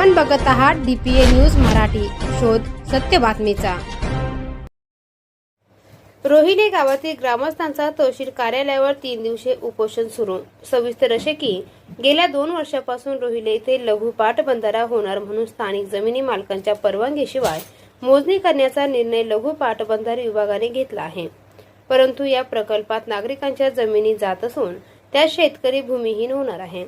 आपण बघत आहात डीपीए न्यूज मराठी. शोध सत्य बातमीचा. रोहिले गावातील ग्रामस्थांचा तहसील कार्यालयावर तीन दिवसीय उपोषण सुरू. सविस्तर असे की गेल्या दोन वर्षापासून रोहिले येथे लघु बंधारा होणार म्हणून स्थानिक जमिनी मालकांच्या परवानगीशिवाय मोजणी करण्याचा निर्णय लघु बंधारे विभागाने घेतला आहे. परंतु या प्रकल्पात नागरिकांच्या जमिनी जात असून त्यात शेतकरी भूमिहीन होणार आहे.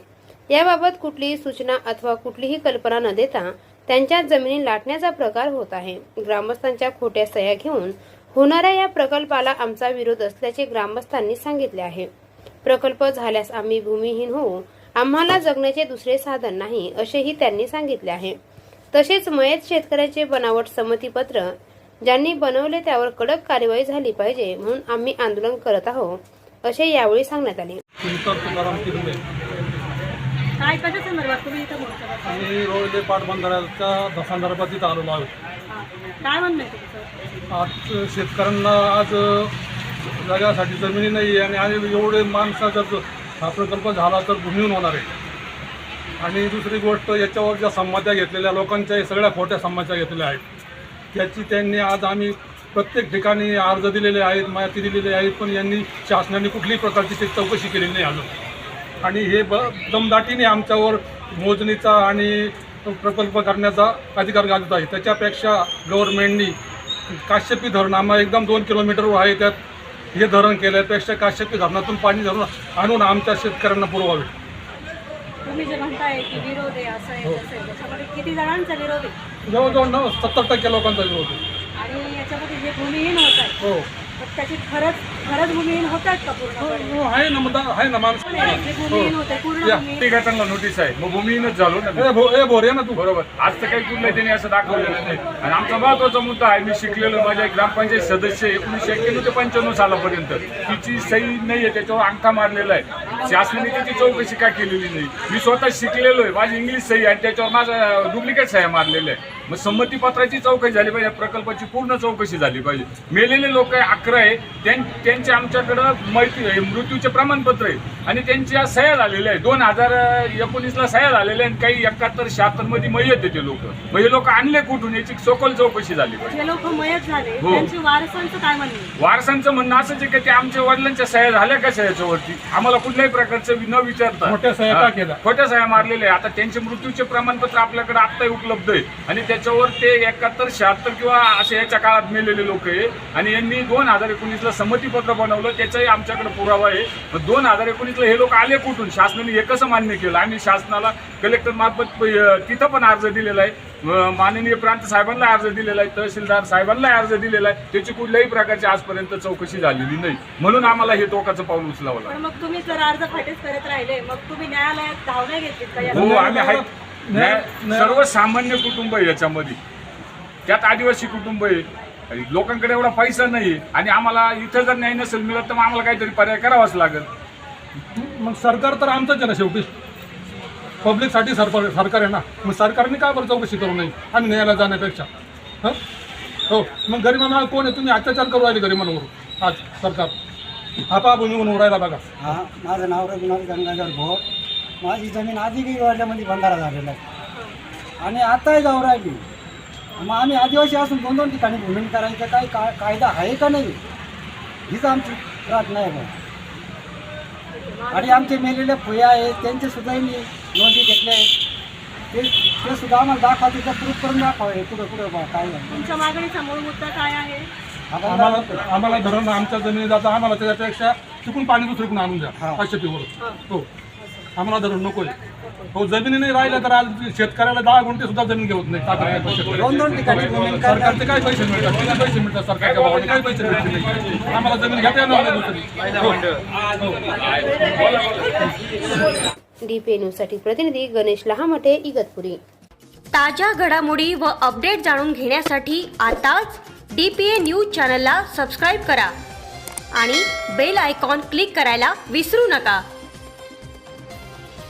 याबाबत कुठलीही सूचना अथवा कुठलीही कल्पना न देता त्यांच्या जमिनी लाटण्याचा प्रकार होत आहे. ग्रामस्थांच्या खोट्या सह्या घेऊन होणाऱ्या या प्रकल्पाला आमचा विरोध असल्याचे ग्रामस्थांनी सांगितले आहे. प्रकल्प झाल्यास आम्ही भूमिहीन होऊ आम्हाला जगण्याचे दुसरे साधन नाही असेही त्यांनी सांगितले आहे. तसेच मयत शेतकऱ्याचे बनावट संमतीपत्र ज्यांनी बनवले त्यावर कडक कार्यवाही झाली पाहिजे म्हणून आम्ही आंदोलन करत आहोत असे यावेळी सांगण्यात आले. काय कशा संदर्भात तुम्ही इथं बोलता आणि रोहिले पाटबंधाऱ्याच्या दशांदर्भात इथं आलेलो आहोत. काय म्हणणं आहे तुमचं? आज शेतकऱ्यांना आज जगासाठी जमिनी नाही आहे आणि आणि एवढे माणसाचा जर हा प्रकल्प झाला तर भूमीहून होणार आहे. आणि दुसरी गोष्ट याच्यावर ज्या संमत्या घेतलेल्या लोकांच्या सगळ्या खोट्या संमत्या घेतलेल्या आहेत त्याची त्यांनी आज आम्ही प्रत्येक ठिकाणी अर्ज दिलेले आहेत माहिती दिलेली आहेत पण यांनी शासनाने कुठलीही प्रकारची ते चौकशी केलेली नाही अजून. आणि हे ब दमदाटीने आमच्यावर मोजणीचा आणि प्रकल्प करण्याचा अधिकार गाजत आहे. त्याच्यापेक्षा गव्हर्नमेंटनी काश्यपी धरण आम्हाला एकदम दोन किलोमीटरवर आहे त्यात. हे धरण केल्यापेक्षा काश्यपी धरणातून पाणी धरून आणून आमच्या शेतकऱ्यांना पुरवावे. तुम्ही जे म्हणताय की विरोध आहे असं आहे तसं आहे. त्याच्यामध्ये किती जणांचा विरोध आहे? जवळजवळ नऊ सत्तर टक्के लोकांचा विरोध आहे. आणि याच्यामध्ये जे भूमिहीन होत आहे. हो. तर त्याची खरंच खरंच भूमिहीन होत आहेत का पूर्णपणे हो, आहे ना मग आहे ना माणसं. जे भूमिहीन होते पूर्ण या. भूमिहीन ठिकाणांना नोटीस आहे. मग भूमीनच झालो ना ए भो ए भोर ये ना तू. बरोबर. आज तर काही कुठलंही त्यांनी असं दाखवलेलं नाही. आणि आमचा महत्त्वाचा मुद्दा आहे मी शिकलेलो माझ्या ग्रामपंचायत सदस्य एकोणीसशे एक्क्याण्णव ते पंच्याण्णव सालापर्यंत. तिची सही नाही आहे त्याच्यावर अंगठा मारलेला आहे. शासनाने त्याची चौकशी का केलेली नाही? मी स्वतः शिकलेलो आहे माझी इंग्लिश सही आहे आणि त्याच्यावर माझा डुप्लिकेट सह्या मारलेल्या आहे मग संमतीपत्राची चौकशी झाली पाहिजे प्रकल्पाची पूर्ण चौकशी झाली पाहिजे. मेलेले लोक आहे अकरा आहे. त्यां- त्यांचे आमच्याकडं माहिती आहे मृत्यूचे प्रमाणपत्र आहे. आणि त्यांच्या सह्या झालेल्या आहे. दोन हजार एकोणीसला सह्या झालेल्या आहे आणि काही एकाहत्तर शहात्तरमध्ये मयत आहे ते लोक. मग हे लोक आणले कुठून? याची सखोल चौकशी झाली पाहिजे. जे लोक मयत झाले. हो. त्यांची वारसांचं काय म्हणणं असंच आहे की ते आमच्या वडिलांच्या सह्या झाल्या का सह्याच्या वरती? आम्हाला कुठल्याही प्रकारचं न विचारता. खोट्या सह्या मारलेल्या आहे आता त्यांचे मृत्यूचे प्रमाणपत्र आपल्याकडे आत्ताही उपलब्ध आहे. आणि त्याच्यावर ते एकाहत्तर शहात्तर किंवा असे याच्या काळात मेलेले लोक आहे. आणि यांनी दोन हजार एकोणीसला संमतीपत्र बनवलं. त्याचाही आमच्याकडे पुरावा आहे. मग दोन हजार एकोणीसला हे लोक आले कुठून? शासनाने हे कसं मान्य केलं? आम्ही शासनाला कलेक्टर मार्फत तिथं पण अर्ज दिलेला आहे. माननीय प्रांत साहेबांना अर्ज दिलेला आहे तहसीलदार साहेबांना अर्ज दिलेला आहे. त्याची कुठल्याही प्रकारची आजपर्यंत चौकशी झालेली नाही. म्हणून आम्हाला हे टोकाचं पाऊल उचलावं लागलं. मग तुम्ही जर अर्ज फाटीच करत राहिले मग तुम्ही न्यायालयात धाव नाही या हो आम्ही. सर्वसामान्य कुटुंब आहे याच्यामध्ये. त्यात आदिवासी कुटुंब आहे. आणि लोकांकडे एवढा पैसा नाही आणि आम्हाला इथं जर न्याय नसेल मिळत तर मग आम्हाला काहीतरी पर्याय करावाच लागेल. मग सरकार तर आमचंच आहे ना शेवटी. पब्लिकसाठी सरकार सरकार आहे ना. मग सरकारने का बरं चौकशी करू नये? आम्ही न्यायालयात जाण्यापेक्षा. हं? हो. मग गरिबांना कोण आहे? तुम्ही अत्याचार करू राहिले गरिबांवर. आज सरकार. आपा भूमी राहिला बघा. हा माझं नाव रघुनाथ गंगाधर भोर. माझी जमीन आधी वाड्यामध्ये बंधारा झालेला आहे. आणि आताही जाऊ राहिली. मग आम्ही आदिवासी असून दोन दोन ठिकाणी भूमिन करायचं काही का कायदा आहे का नाही? हीच आमची प्रार्थना आहे. बघा आणि आमचे मेलेले फुया आहेत त्यांचे सुद्धा मी नोंदी घेतल्या आहेत. ते ते सुद्धा आम्हाला दाखवा त्याचा प्रूफ करून दाखवावे पुढं पुढं बा काय झालं. तुमच्या मागणीचा मूळ मुद्दा काय आहे? आम्हाला आम्हाला धरण आमच्या जमिनी जातं आम्हाला त्याच्यापेक्षा तिकून पाणी दुसरीकडून आणून द्या हा. पाचशे पिवर हो. आम्हाला धरण नकोय. हो जमिनी नाही राहिल्या तर आज शेतकऱ्याला दहा गुंठे सुद्धा जमीन घेत नाही. दोन दोन ठिकाणी सरकारचे काय पैसे मिळतात? किती पैसे मिळतात सरकारच्या भावाने काय पैसे मिळत नाही. आम्हाला जमीन घेता येणार नाही दुसरी. डीपीए न्यूजसाठी प्रतिनिधी गणेश लहामटे इगतपुरी. ताज्या घडामोडी व अपडेट जाणून घेण्यासाठी आताच डी पी ए न्यूज चॅनलला सबस्क्राईब करा आणि बेल आयकॉन क्लिक करायला विसरू नका.